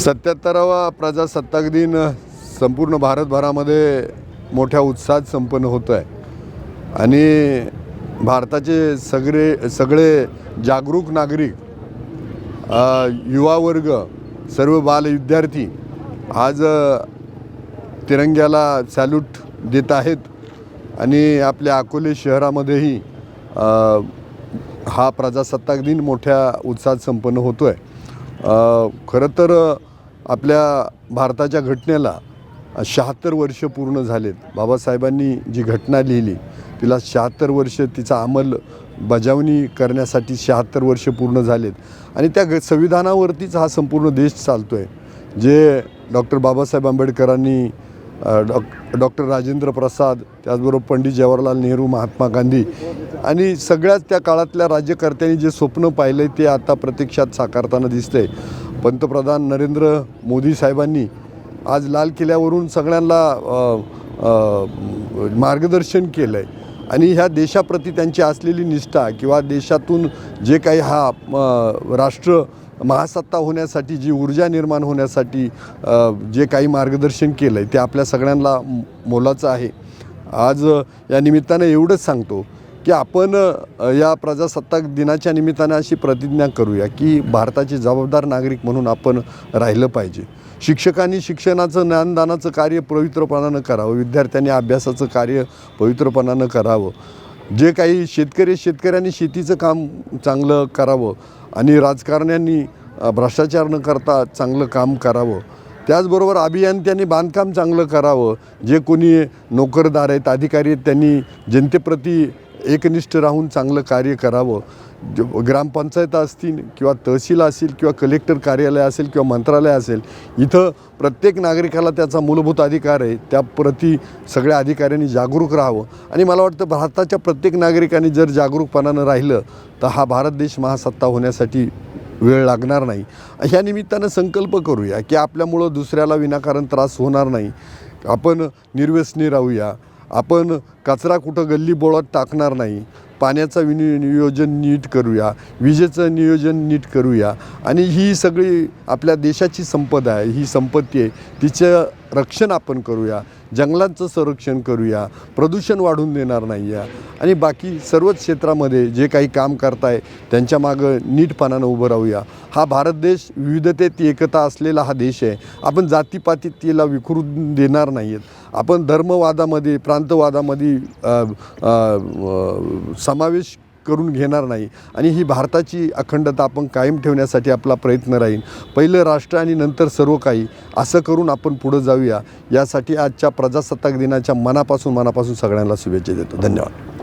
सत्याहत्तरावा प्रजासत्ताक दिन संपूर्ण भारतभरामध्ये मोठ्या उत्साहात संपन्न होतो आहे आणि भारताचे सगळे सगळे जागरूक नागरिक युवा वर्ग सर्व बाल विद्यार्थी आज तिरंग्याला सॅल्यूट देत आहेत. आणि आपल्या अकोले शहरामध्येही हा प्रजासत्ताक दिन मोठ्या उत्साहात संपन्न होतो आहे खरं तर आपल्या भारताच्या घटनेला शहात्तर वर्ष पूर्ण झालेत. बाबासाहेबांनी जी घटना लिहिली तिला शहात्तर वर्ष तिचा अंमल बजावणी करण्यासाठी शहात्तर वर्ष पूर्ण झालेत. आणि त्या ग संविधानावरतीच हा संपूर्ण देश चालतो आहे जे डॉक्टर बाबासाहेब आंबेडकरांनी डॉ डॉक डॉक्टर राजेंद्र प्रसाद त्याचबरोबर पंडित जवाहरलाल नेहरू महात्मा गांधी आणि सगळ्याच त्या काळातल्या राज्यकर्त्यांनी जे स्वप्न पाहिलं आहे ते आता प्रत्यक्षात साकारताना दिसतंय. पंतप्रधान नरेंद्र मोदी साहेबांनी आज लाल किल्ल्यावरून सगळ्यांना मार्गदर्शन केलं आहे आणि ह्या देशाप्रती त्यांची असलेली निष्ठा किंवा देशातून जे काही हा राष्ट्र महासत्ता होण्यासाठी जी ऊर्जा निर्माण होण्यासाठी जे काही मार्गदर्शन केलं आहे ते आपल्या सगळ्यांना मोलाचं आहे. आज या निमित्तानं एवढंच सांगतो. की आपण या प्रजासत्ताक दिनाच्या निमित्तानं अशी प्रतिज्ञा करूया की भारताचे जबाबदार नागरिक म्हणून आपण राहिलं पाहिजे. शिक्षकांनी शिक्षणाचं ज्ञानदानाचं कार्य पवित्रपणानं करावं विद्यार्थ्यांनी अभ्यासाचं कार्य पवित्रपणानं करावं. जे काही शेतकरी शेतकऱ्यांनी शेतीचं काम चांगलं करावं आणि राजकारण्यांनी भ्रष्टाचार न करता चांगलं काम करावं. त्याचबरोबर अभियंत्यांनी बांधकाम चांगलं करावं. जे कोणी नोकरदार आहेत अधिकारी आहेत त्यांनी जनतेप्रती एकनिष्ठ राहून चांगलं कार्य करावं. ज- ग्रामपंचायत असतील किंवा तहसील असेल किंवा कलेक्टर कार्यालय असेल किंवा मंत्रालय असेल इथं प्रत्येक नागरिकाला त्याचा मूलभूत अधिकार आहे. त्याप्रती सगळ्या अधिकाऱ्यांनी जागरूक राहावं. आणि मला वाटतं भारताच्या प्रत्येक नागरिकांनी जर जागरूकपणानं राहिलं तर हा भारत देश महासत्ता होण्यासाठी वेळ लागणार नाही. ह्या निमित्तानं संकल्प करूया की आपल्यामुळं दुसऱ्याला विनाकारण त्रास होणार नाही. आपण निर्व्यसनी राहूया. आपण कचरा कुठं गल्ली बोळात टाकणार नाही. पाण्याचं विनि नियोजन नीट करूया. विजेचं नियोजन नीट करूया. आणि ही सगळी आपल्या देशाची संपदा आहे. ही संपत्ती आहे. तिचं रक्षण आपण करूया. जंगलांचं संरक्षण करूया. प्रदूषण वाढून देणार नाही आहे आणि बाकी सर्वच क्षेत्रामध्ये जे काही काम करताय त्यांच्या मागं नीटपणानं उभं राहूया. हा भारत देश विविधतेत एकता असलेला हा देश आहे. आपण जातीपातीतेला विखरून देणार नाही आहेत आपण धर्मवादामध्ये प्रांतवादामध्ये समावेश करून घेणार नाही. आणि ही भारताची अखंडता आपण कायम ठेवण्यासाठी आपला प्रयत्न राहील. पहिलं राष्ट्र आणि नंतर सर्व काही असं करून आपण पुढं जाऊया. यासाठी आजच्या प्रजासत्ताक दिनाच्या मनापासून मनापासून सगळ्यांना शुभेच्छा देतो. धन्यवाद.